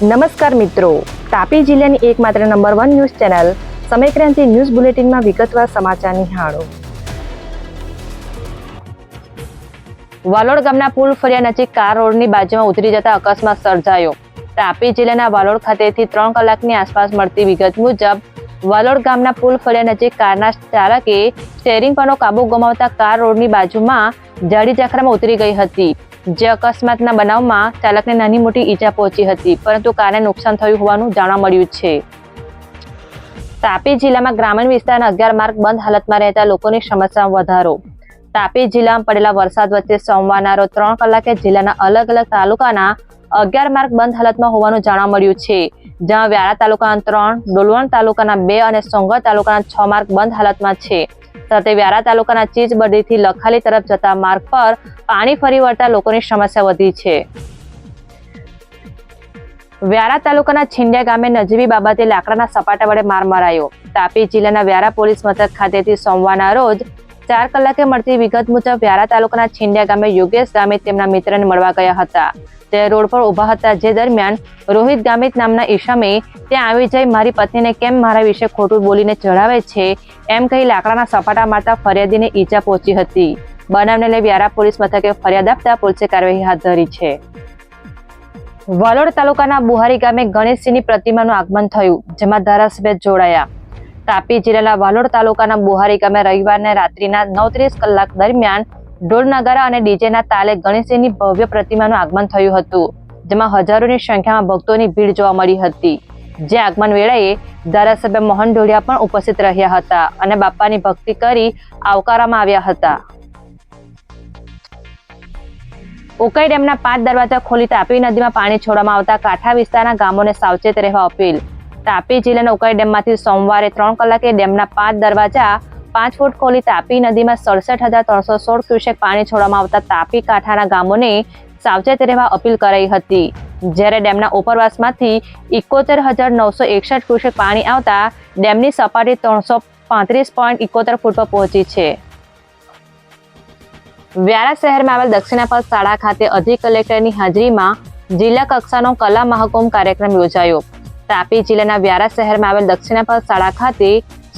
નમસ્કાર મિત્રો. તાપી જિલ્લાની એકમાત્ર number one news channel Samaykranti news બુલેટિનમાં વિગતવાર સમાચાર નિહાળો. વાલોડ ગામના પુલ ફરિયા નજીક કાર રોડની બાજુમાં ઉતરી જતા અકસ્માત સર્જાયો. તાપી જિલ્લાના વાલોડ ખાતેથી ત્રણ કલાકની આસપાસ મળતી વિગત મુજબ, વાલોડ ગામના પુલ ફળિયા નજીક કારના ચાલકે સ્ટેરિંગ પરનો કાબુ ગુમાવતા કાર રોડની બાજુમાં જાડી ઝાખરામાં ઉતરી ગઈ હતી. જે અકસ્માતના બનાવમાં ચાલકને નાની મોટી ઈજા પહોંચી હતી, પરંતુ કારને નુકસાન થયું હોવાનું જાણવા મળ્યું છે. તાપી જિલ્લામાં ગ્રામીણ વિસ્તારના અગિયાર માર્ગ બંધ હાલતમાં રહેતા લોકોની સમસ્યામાં વધારો. તાપી જિલ્લામાં પડેલા વરસાદ વચ્ચે સોમવારના રોજ ત્રણ કલાકે જિલ્લાના અલગ અલગ તાલુકાના અગિયાર માર્ગ બંધ હાલતમાં હોવાનું જાણવા મળ્યું છે, જ્યાં વ્યારા તાલુકાના ત્રણ, ડોલવણ તાલુકાના બે અને સોંગર તાલુકાના છ માર્ગ બંધ હાલતમાં છે. સાથે વ્યારા તાલુકાના ચીજબડીથી લખાલી તરફ જતા માર્ગ પર પાણી ફરી વળતા લોકોની સમસ્યા વધી છે. વ્યારા તાલુકાના છીંડિયા ગામે નજીવી બાબતે લાકડાના સપાટા વડે માર મરાયો. તાપી જિલ્લાના વ્યારા પોલીસ મથક ખાતેથી સોમવારના રોજ ચાર કલાકે મળતી વિગત મુજબ વ્યારા તાલુકાના છીંડિયા ગામે યોગેશ ગામે તેમના મિત્રને મળવા ગયા હતા. તે રોડ પર ઊભા હતા. જે દરમિયાન રોહિત ગામિત નામના ઈશામે ત્યાં આવી જઈ મારી પત્નીને કેમ મારા વિશે ખોટું બોલીને ચઢાવે છે એમ કહી લાકડાના સપાટા મારતા ફરિયાદીને ઈજા પહોંચી હતી. બનાવને લઈ વ્યારા પોલીસ મથકે ફરિયાદ આપતા પોલીસે કાર્યવાહી હાથ ધરી છે. વાલોડ તાલુકાના બુહારી ગામે ગણેશજીની પ્રતિમાનું આગમન થયું, જેમાં ધારાસભ્ય જોડાયા. તાપી જિલ્લાના વાલોડ તાલુકાના બુહારી ગામે રવિવારને રાત્રિના નવત્રીસ કલાક દરમિયાન ઢોલ નગારા અને ડીજેના તાલે ગણેશજીની ભવ્ય પ્રતિમાનું આગમન થયું હતું, જેમાં હજારોની સંખ્યામાં ભક્તોની ભીડ જોવા મળી હતી. જે આગમન વેળાએ ધારાસભ્ય મોહન ઢોલિયા પણ ઉપસ્થિત રહ્યા હતા અને બાપાની ભક્તિ કરી આવકારવામાં આવ્યા હતા. ઉકાઈ ડેમના પાંચ દરવાજા ખોલી તાપી નદીમાં પાણી છોડવામાં આવતા કાંઠા વિસ્તારના ગામોને સાવચેત રહેવા અપીલ તાપી જિલ્લાના ઉકાઈ ડેમમાંથી સોમવારે ત્રણ કલાકે ડેમના પાંચ દરવાજા પાંચ ફૂટ ખોલી તાપી નદીમાં સડસઠ હજાર ત્રણસો સોળ ક્યુસેક પાણી છોડવામાં આવતા તાપી કાંઠાના ગામોને સાવચેત રહેવા અપીલ કરાઈ હતી. જ્યારે ડેમના ઉપરવાસમાંથી ઇકોતેર હજાર નવસો એકસઠ ક્યુસેક પાણી આવતા ડેમની સપાટી ત્રણસો પાંત્રીસ પોઈન્ટ ઇકોતેર ફૂટ પર પહોંચી છે. વ્યારા શહેરમાં આવેલ દક્ષિણાપથ શાળા ખાતે અધિક કલેક્ટરની હાજરીમાં જિલ્લા કક્ષાનો કલા મહાકુંભ કાર્યક્રમ યોજાયો. તાપી જિલ્લાના વ્યારા શહેરમાં આવેલ દક્ષિણાપાલ શાળા ખાતે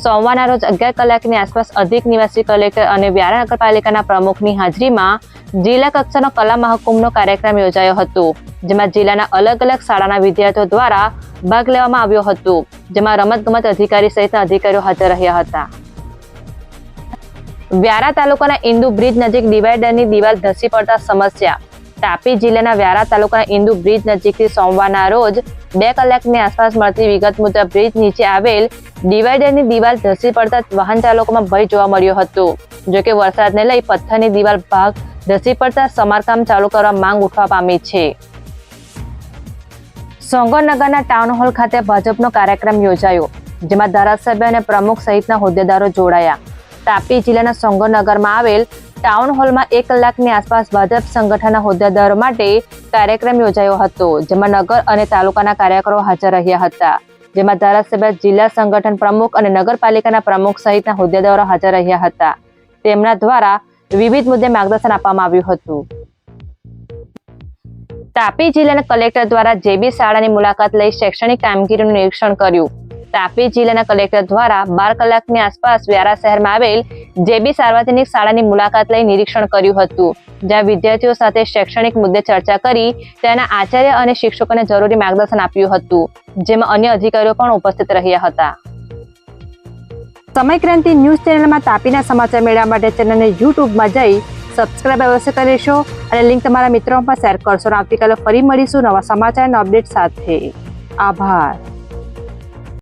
સોમવારના રોજ અગિયાર કલાકની આસપાસ અધિક નિવાસી કલેક્ટર અને વ્યારા નગરપાલિકાના પ્રમુખની હાજરીમાં જિલ્લા કક્ષાનો કલા મહાકુંભનો કાર્યક્રમ યોજાયો હતો, જેમાં જિલ્લાના અલગ અલગ શાળાના વિદ્યાર્થીઓ દ્વારા ભાગ લેવામાં આવ્યો હતો, જેમાં રમતગમત અધિકારી સહિતના અધિકારીઓ હાજર રહ્યા હતા. વ્યારા તાલુકાના ઇન્દુ બ્રિજ નજીક ડિવાઈડરની દિવાલ ધસી પડતા સમસ્યા તાપી જિલ્લાના વ્યારા તાલુકાના ઇન્દુ બ્રિજ નજીકથી સોમવારના રોજ બે કલાકની આસપાસ મળતી વિગત મુજબ બ્રિજ નીચે આવેલ ડિવાઈડરની દિવાલ ધસી પડતા વાહન ચાલકોમાં ભય જોવા મળ્યો હતો. જોકે વરસાદને લઈ પથ્થરની દિવાલ ભાગ ધસી પડતા સમારકામ ચાલુ કરવા માંગ ઉઠવા પામી છે. સોંગરનગરના ટાઉન હોલ ખાતે ભાજપનો કાર્યક્રમ યોજાયો, જેમાં ધારાસભ્ય અને પ્રમુખ સહિતના હોદ્દેદારો જોડાયા. તાપી જિલ્લાના સોંગરનગરમાં આવેલ ટાઉન હોલમાં એક કલાકની આસપાસ ભાજપ સંગઠનના હોદ્દેદારો માટે કાર્યક્રમ યોજાયો હતો, જેમાં નગર અને તાલુકાના કાર્યકરો હાજર રહ્યા હતા. જેમાં ધારાસભ્ય, જિલ્લા સંગઠન પ્રમુખ અને નગરપાલિકાના પ્રમુખ સહિતના હોદ્દેદારો હાજર રહ્યા હતા. તેમના દ્વારા વિવિધ મુદ્દે માર્ગદર્શન આપવામાં આવ્યું હતું. તાપી જિલ્લાના કલેક્ટર દ્વારા જેબી શાળાની મુલાકાત લઈ શૈક્ષણિક કામગીરીનું નિરીક્ષણ કર્યું. તાપી જિલ્લાના કલેક્ટર દ્વારા બાર કલાકની આસપાસ વ્યારા શહેરમાં આવેલ જેબી સાર્વજનિક શાળાની મુલાકાત લઈ નિરીક્ષણ કર્યું હતું, જ્યાં વિદ્યાર્થીઓ સાથે શૈક્ષણિક મુદ્દે ચર્ચા કરી તેના આચાર્ય અને શિક્ષકોને જરૂરી માર્ગદર્શન આપ્યું હતું, જેમાં અન્ય અધિકારીઓ પણ ઉપસ્થિત રહ્યા હતા. સમયક્રાંતિ ન્યૂઝ ચેનલમાં તાપીના સમાચાર મેળવવા માટે ચેનલને યુટ્યુબમાં જઈ સબસ્ક્રાઇબ અવશ્ય કરીશો અને લિંક તમારા મિત્રોમાં પણ શેર કરશો. આવતીકાલે ફરી મળીશું નવા સમાચાર અને અપડેટ સાથે. આભાર.